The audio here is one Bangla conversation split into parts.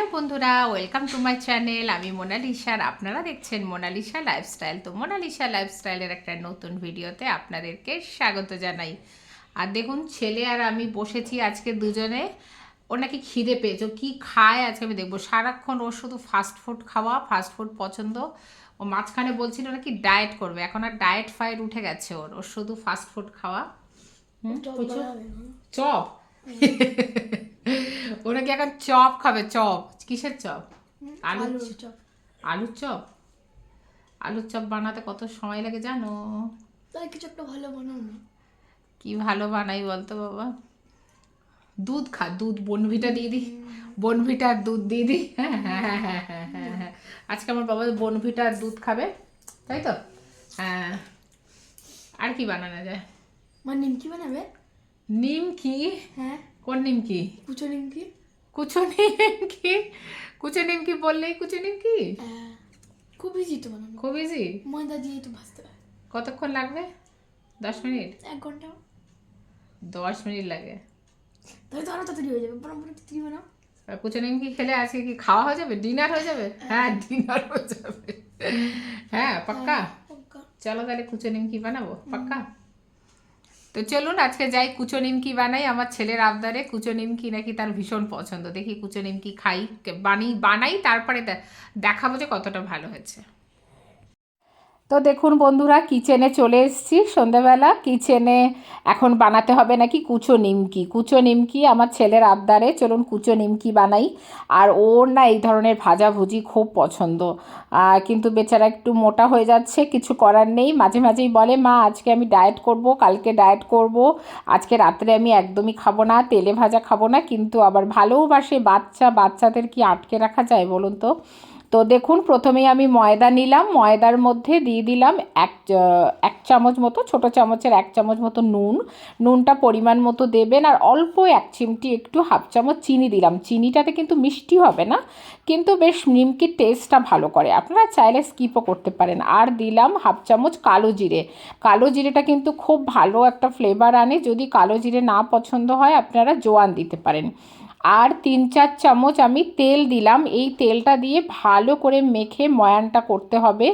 হ্যালো বন্ধুরা ওয়েলকাম টু মাই চ্যানেল আমি মোনালিসা আর আপনারা দেখছেন মোনালিসা লাইফস্টাইল তো মোনালিসা লাইফস্টাইলের একটা নতুন ভিডিওতে আপনাদেরকে স্বাগত জানাই। আর দেখুন ছেলে আর আমি বসেছি আজকে দুজনে। ও নাকি খিদে পেয়েছে। কী খায় আজকে আমি দেখব। সারাক্ষণ ও শুধু ফাস্টফুড খাওয়া ফাস্টফুড পছন্দ। ও মাঝখানে বলছিল নাকি ডায়েট করবে। এখন আর ডায়েট ফায়েট উঠে গেছে ওর। ওর শুধু ফাস্টফুড খাওয়া। প্রচুর চপ? ওরা কি এখন চপ খাবে চপ। কিসের চপ? আলু আলুর চপ। আলুর চপ? আলুর চপ বানাতে কত সময় লাগে জানো? তাই কিছু একটা ভালো বানাও না। কি ভালো বানাই বলতো বাবা? দুধ খা দুধ বনভিটা দিয়ে দিই। বনভিটার দুধ দিয়ে দিই। হ্যাঁ হ্যাঁ হ্যাঁ হ্যাঁ হ্যাঁ হ্যাঁ হ্যাঁ। আজকে আমার বাবা বনভিটার দুধ খাবে তাই তো? হ্যাঁ। আর কি বানানো যায়? মা নিমকি বানাবে? নিমকি? হ্যাঁ। কোন নিমকি কুচো নিমকি কুচো নিমকি কুচো নিমকি বললেই কুচো নিমকি হ্যাঁ, খুব ইজি তো বানানো খুব ইজি ময়দা দিয়ে একটু ভাজতে হয় কতক্ষণ লাগবে? দশ মিনিট? এক ঘণ্টা। দশ মিনিট লাগে। তাহলে তো আরও তাড়াতাড়ি হয়ে যাবে। বরং বরং তাড়াতাড়ি বানাও। কুচো নিমকি খেলে আজকে কি খাওয়া হয়ে যাবে? ডিনার হয়ে যাবে? হ্যাঁ। ডিনার হয়ে যাবে। হ্যাঁ পাক্কা? চলো তাহলে কুচো নিমকি বানাবো। পাক্কা? তো চলুন আজকে যাই কুচো নিমকি বানাই, আমার ছেলের আবদারে। কুচো নিমকি নাকি তার ভীষণ পছন্দ। দেখি কুচো নিমকি খাই বানি বানাই, তারপরে দেখাবো যে কতটা ভালো হয়েছে। তো দেখুন বন্ধুরা কিচেনে চলে এসেছি সন্ধেবেলা। কিচেনে এখন বানাতে হবে নাকি কুচো নিমকি? কুচো নিমকি আমার ছেলের আবদারে, চলুন কুচো নিমকি বানাই। আর ওর না এই ধরনের ভাজাভুজি খুব পছন্দ। কিন্তু বেচারা একটু মোটা হয়ে যাচ্ছে, কিছু করার নেই। মাঝে মাঝেই বলে, মা, আজকে আমি ডায়েট করব, কালকে ডায়েট করব। আজকে রাত্রে আমি একদমই খাব না, তেলে ভাজা খাব না। কিন্তু আবার ভালোবাসে বাচ্চা, বাচ্চাদের কি আটকে রাখা যায় বলুন তো? তো দেখুন, প্রথমেই আমি ময়দা নিলাম। ময়দার মধ্যে দিয়ে দিলাম এক এক চামচ মতো, ছোট চামচের এক চামচ মতো নুন। নুনটা পরিমাণ মতো দেবেন আর অল্প এক চিমটি একটু হাফ চামচ চিনি দিলাম। চিনিটাতে কিন্তু মিষ্টি হবে না, কিন্তু বেশ নিমকির টেস্টটা ভালো করে। আপনারা চাইলে স্কিপও করতে পারেন। আর দিলাম হাফ চামচ কালো জিরে। কালো জিরেটা কিন্তু খুব ভালো একটা ফ্লেভার আনে। যদি কালো জিরে না পছন্দ হয়, আপনারা জোয়ান দিতে পারেন। আর তিন চার চামচ আমি তেল দিলাম। এই তেলটা দিয়ে ভালো করে মেখে ময়ানটা করতে হবে।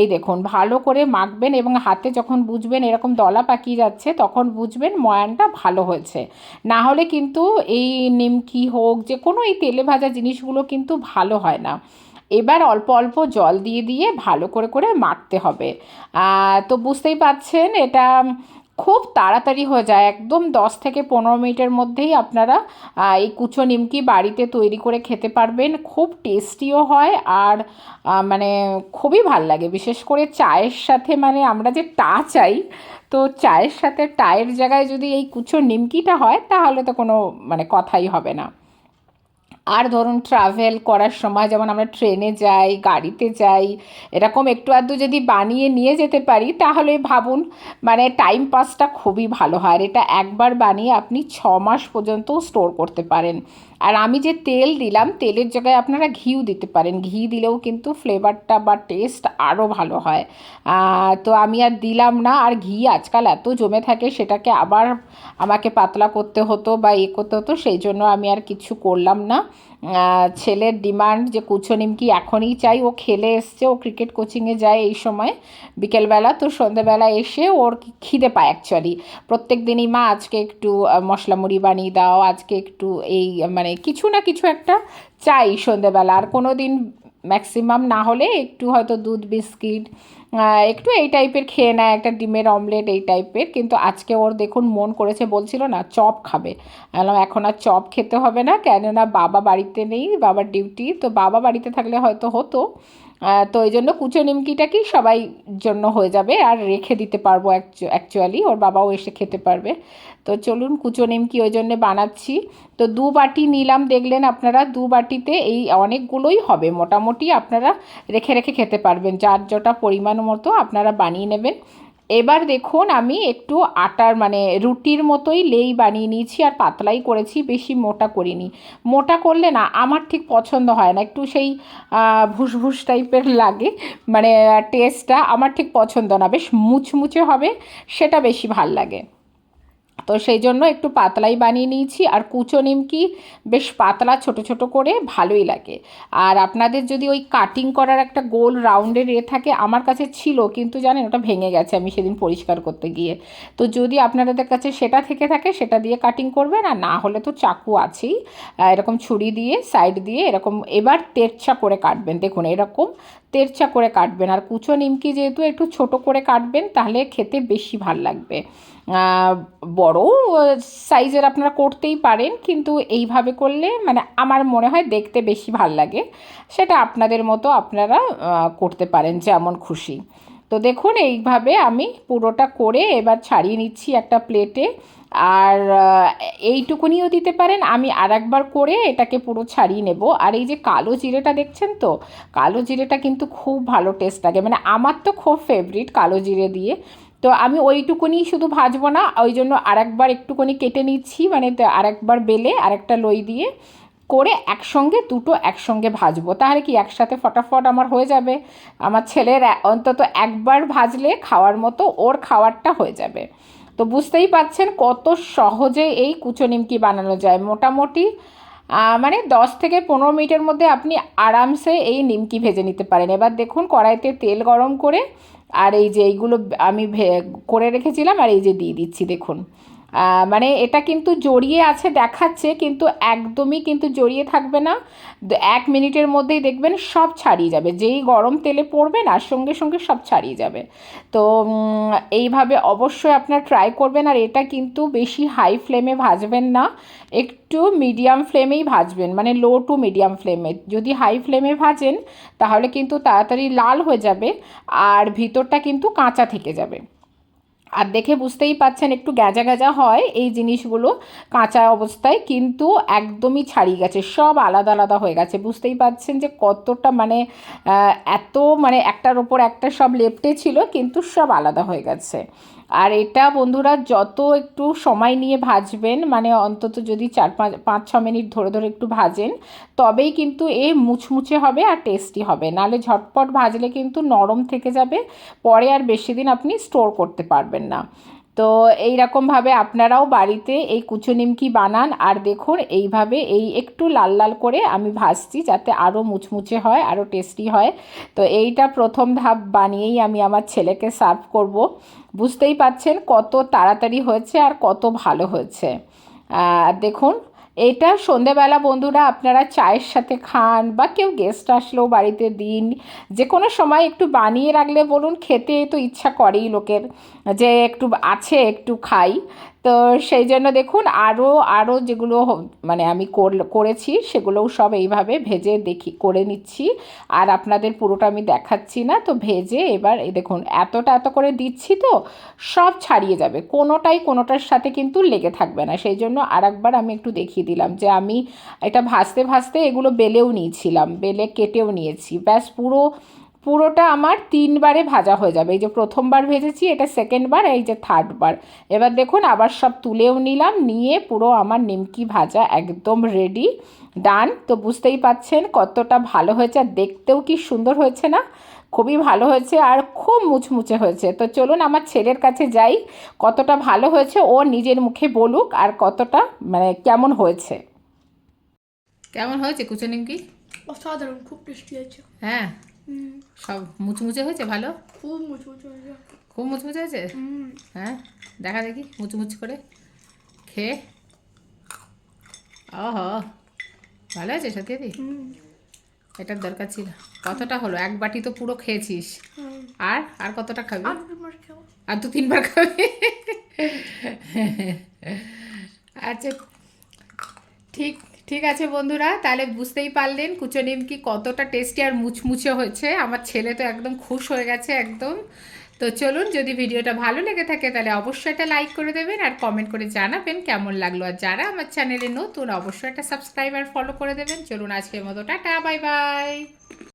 এই দেখুন, ভালো করে মাখবেন এবং হাতে যখন বুঝবেন এরকম দলা পাকিয়ে যাচ্ছে, তখন বুঝবেন ময়ানটা ভালো হয়েছে। না হলে কিন্তু এই নিমকি হোক, যে কোনো এই তেলে ভাজা জিনিসগুলো কিন্তু ভালো হয় না। এবার অল্প অল্প জল দিয়ে দিয়ে ভালো করে করে মাখতে হবে। তো বুঝতেই পাচ্ছেন এটা খুব তাড়াতাড়ি হয়ে যায়। একদম দশ থেকে পনেরো মিনিটের মধ্যেই আপনারা এই কুচো নিমকি বাড়িতে তৈরি করে খেতে পারবেন। খুব টেস্টিও হয় আর মানে খুবই ভালো লাগে। বিশেষ করে চায়ের সাথে মানে আমরা যে টা চাই, তো চায়ের সাথে টায়ের জায়গায় যদি এই কুচো নিমকিটা হয়, তাহলে তো কোনো মানে কথাই হবে না। আর ধরুন ট্রাভেল করার সময় যেমন আমরা ট্রেনে যাই, গাড়িতে যাই, এরকম একটু আধটু যদি বানিয়ে নিয়ে যেতে পারি, তাহলে ভাবুন মানে টাইম পাসটা খুবই ভালো হয়। আর এটা একবার বানিয়ে আপনি ছ মাস পর্যন্ত স্টোর করতে পারেন। আর আমি যে তেল দিলাম তেলের জায়গায় আপনারা ঘিও দিতে পারেন। ঘি দিলেও কিন্তু ফ্লেভারটা বা টেস্ট আরও ভালো হয়। তো আমি আর দিলাম না। আর ঘি আজকাল এত জমে থাকে সেটাকে আবার আমাকে পাতলা করতে হতো বা এ করতে হতো সেই জন্য আমি আর কিছু করলাম না। ছেলের ডিমান্ড যে কুচো নিমকি এখনই চাই ও খেলে এসছে ও ক্রিকেট কোচিংয়ে যায় এই সময়। বিকেলবেলা তো সন্ধেবেলা এসে ওর খিদে পায় অ্যাকচুয়ালি প্রত্যেক দিনই মা আজকে একটু মশলা মুড়ি বানিয়ে দাও আজকে একটু এই আহ, কিছু না কিছু একটা চাই সন্ধেবেলা। আর কোনো দিন ম্যাক্সিমাম না হলে একটু হয়তো দুধ, বিস্কিট একটু এই টাইপের খেয়ে নেয়, একটা ডিমের অমলেট এই টাইপের কিন্তু আজকে ওর দেখুন মন করেছে, বলছিল না, চপ খাবে। বললাম, এখন আর চপ খেতে হবে না, কেননা বাবা বাড়িতে নেই, বাবার ডিউটি তো বাবা বাড়িতে থাকলে হয়তো হতো। তো এই জন্য কুচো নিমকিটা কি সবাই জন্য হয়ে যাবে আর রেখে দিতে পারব অ্যাকচুয়ালি ওর বাবাও এসে খেতে পারবে। তো চলুন কুচো নিমকি ওই জন্যে বানাচ্ছি। তো দু বাটি নিলাম, দেখলেন আপনারা, দু বাটিতে এই অনেকগুলোই হবে। মোটামুটি আপনারা রেখে রেখে খেতে পারবেন, যার যটা পরিমাণ মতো আপনারা বানিয়ে নেবেন। এবার দেখুন আমি একটু আটার মানে রুটির মতোই লেই বানিয়ে নিয়েছি আর পাতলাই করেছি, বেশি মোটা করিনি। মোটা করলে না, আমার ঠিক পছন্দ হয় না। একটু সেই ভুসভুস টাইপের লাগে মানে টেস্টটা আমার ঠিক পছন্দ না। বেশ মুচমুচে হবে, সেটা বেশি ভালো লাগে। তো সেই জন্য একটু পাতলাই বানিয়ে নিয়েছি। আর কুচো নিমকি বেশ পাতলা ছোট ছোট করে ভালোই লাগে। আর আপনাদের যদি ওই কাটিং করার একটা গোল রাউন্ডের এ থাকে আমার কাছে ছিল কিন্তু জানেন ওটা ভেঙে গেছে আমি সেদিন পরিষ্কার করতে গিয়ে। তো যদি আপনাদের কাছে সেটা থেকে থাকে সেটা দিয়ে কাটিং করবেন আর না হলে তো চাকু আছেই। এরকম ছুরি দিয়ে সাইড দিয়ে এরকম এবার তেরছা করে কাটবেন। দেখুন এরকম তেরছা করে কাটবেন। আর কুচো নিমকি যেহেতু একটু ছোট করে কাটবেন তাহলে খেতে বেশি ভালো লাগবে। আহ, বড় সাইজের আপনারা করতেই পারেন, কিন্তু এইভাবে করলে মানে আমার মনে হয় দেখতে বেশি ভালো লাগে। সেটা আপনাদের মতো আপনারা করতে পারেন যেমন খুশি। তো দেখুন, এইভাবে আমি পুরোটা করে এবার ছাড়িয়ে নিচ্ছি একটা প্লেটে আর এইটুকুনিও দিতে পারেন, আমি আর একবার করে এটাকে পুরো ছাড়িয়ে নেব। আর এই যে কালো জিরেটা দেখছেন তো? কালো জিরেটা কিন্তু খুব ভালো টেস্ট লাগে। মানে আমার তো খুব ফেভারিট কালো জিরে দিয়ে। তো আমি ওইটুকুনি শুধু ভাজবো না ওই জন্য আরেকবার একটুকুনি কেটে নিচ্ছি মানে আরেকবার বেলে আরেকটা লই দিয়ে করে একসঙ্গে, দুটো একসঙ্গে ভাজবো। তাহলে কি একসাথে ফটাফট আমার হয়ে যাবে? আমার ছেলের অন্তত একবার ভাজলে খাওয়ার মতো ওর খাওয়ারটা হয়ে যাবে। তো বুঝতেই পাচ্ছেন কত সহজে এই কুচো নিমকি বানানো যায়। মোটামুটি মানে দশ থেকে পনেরো মিনিটের মধ্যে আপনি আরামসে এই নিমকি ভেজে নিতে পারেন। এবার দেখুন কড়াইতে তেল গরম করে আর এই যে এইগুলো আমি করে রেখেছিলাম আর এই যে দিয়ে দিচ্ছি, দেখুন। মানে এটা কিন্তু জড়িয়ে আছে, দেখাচ্ছে, কিন্তু একদমই কিন্তু জড়িয়ে থাকবে না। এক মিনিটের মধ্যেই দেখবেন সব ছাড়িয়ে যাবে। যেই গরম তেলে পড়বেন আর সঙ্গে সঙ্গে সব ছাড়িয়ে যাবে। তো এইভাবে অবশ্যই আপনার ট্রাই করবেন, আর এটা কিন্তু বেশি হাই ফ্লেমে ভাজবেন না। একটু মিডিয়াম ফ্লেমেই ভাজবেন মানে লো টু মিডিয়াম ফ্লেমে যদি হাই ফ্লেমে ভাজেন, তাহলে কিন্তু তাড়াতাড়ি লাল হয়ে যাবে, আর ভিতরটা কিন্তু কাঁচা থেকে যাবে। আর দেখে বুঝতেই পাচ্ছেন, একটু গ্যাজা গ্যাজা হয় এই জিনিসগুলো কাঁচা অবস্থায়, কিন্তু একদমই ছাড়িয়ে গেছে, সব আলাদা আলাদা হয়ে গেছে। বুঝতেই পাচ্ছেন যে কতটা মানে এত মানে একটার ওপর একটা সব লেপটে ছিল, কিন্তু সব আলাদা হয়ে গেছে। আর এটা বন্ধুরা যত একটু সময় নিয়ে ভাজবেন মানে অন্তত যদি চার পাঁচ পাঁচ, ছ মিনিট ধরে ধরে একটু ভাজেন, তবেই কিন্তু এ মুচমুচে হবে আর টেস্টি হবে। নালে ঝটপট ভাজলে কিন্তু নরম থেকে যাবে, পরে আর বেশি দিন আপনি স্টোর করতে পারবেন না। তো এই রকমভাবে আপনারাও বাড়িতে এই কুচো নিমকি বানান। আর দেখুন, এইভাবে এই একটু লাল লাল করে আমি ভাজছি যাতে আরও মুচমুচে হয়, আরও টেস্টি হয়। তো এইটা প্রথম ধাপ বানিয়েই আমি আমার ছেলেকে সার্ভ করব। বুঝতেই পাচ্ছেন কত তাড়াতাড়ি হয়েছে আর কত ভালো হয়েছে। দেখুন এটা সন্ধেবেলা বন্ধুরা আপনারা চায়ের সাথে খান বা কেউ গেস্ট আসলেও বাড়িতে দিন। যে কোনো সময় একটু বানিয়ে রাখলে বলুন, খেতে তো ইচ্ছা করেই লোকের। যে একটু আছে, একটু খাই। তো সেই জন্য দেখুন আরও আরও যেগুলো মানে আমি কর- করেছি সেগুলোও সব এইভাবে ভেজে দেখি, করে নিচ্ছি। আর আপনাদের পুরোটা আমি দেখাচ্ছি না, তো ভেজে এবার এই দেখুন এতটা, এত করে দিচ্ছি তো সব ছাড়িয়ে যাবে। কোনোটাই কোনোটার সাথে কিন্তু লেগে থাকবে না। সেই জন্য আর একবার আমি একটু দেখিয়ে দিলাম যে আমি এটা ভাজতে ভাজতে এগুলো বেলেও নিয়েছিলাম, বেলে কেটেও নিয়েছি। ব্যাস পুরো পুরোটা আমার তিনবারে ভাজা হয়ে যাবে। এই যে প্রথমবার ভেজেছি এটা সেকেন্ডবার এই যে থার্ড বার এবার দেখুন আবার সব তুলেও নিলাম নিয়ে পুরো আমার নিমকি ভাজা একদম রেডি ডান তো বুঝতেই পাচ্ছেন কতটা ভালো হয়েছে আর দেখতেও কি সুন্দর হয়েছে না? খুবই ভালো হয়েছে আর খুব মুচমুচে হয়েছে। তো চলুন আমার ছেলের কাছে যাই কতটা ভালো হয়েছে ও নিজের মুখে বলুক আর কতটা মানে কেমন হয়েছে। কেমন হয়েছে কুচো নিমকি? অসাধারণ খুব টেস্টি আছে হ্যাঁ। সব মুচমুচে হয়েছে? ভালো? খুব মুচমুচে হয়েছে। খুব মুচমুচে হয়েছে? হ্যাঁ দেখা দেখি মুচমুচ করে খেয়ে। ওহ ভালো আছে সত্যি? দি এটার দরকার ছিল। কতটা হলো? এক বাটি তো পুরো খেয়েছিস। আর আর কতটা খাবি? আর দু তিনবার খাবি? আচ্ছা ঠিক। ঠিক আছে বন্ধুরা, তাহলে বুঝতেই পারলেন কুচো নিমকি কতটা টেস্টি আর মুচমুচে হয়েছে। আমার ছেলে তো একদম খুশ হয়ে গেছে একদম। তো চলুন, যদি ভিডিওটা ভালো লেগে থাকে তাহলে অবশ্যই একটা লাইক করে দেবেন আর কমেন্ট করে জানাবেন কেমন লাগল। আর যারা আমার চ্যানেলে নতুন, অবশ্যই একটা সাবস্ক্রাইব আর ফলো করে দেবেন। চলুন আজকের মতো, টাটা বাই বাই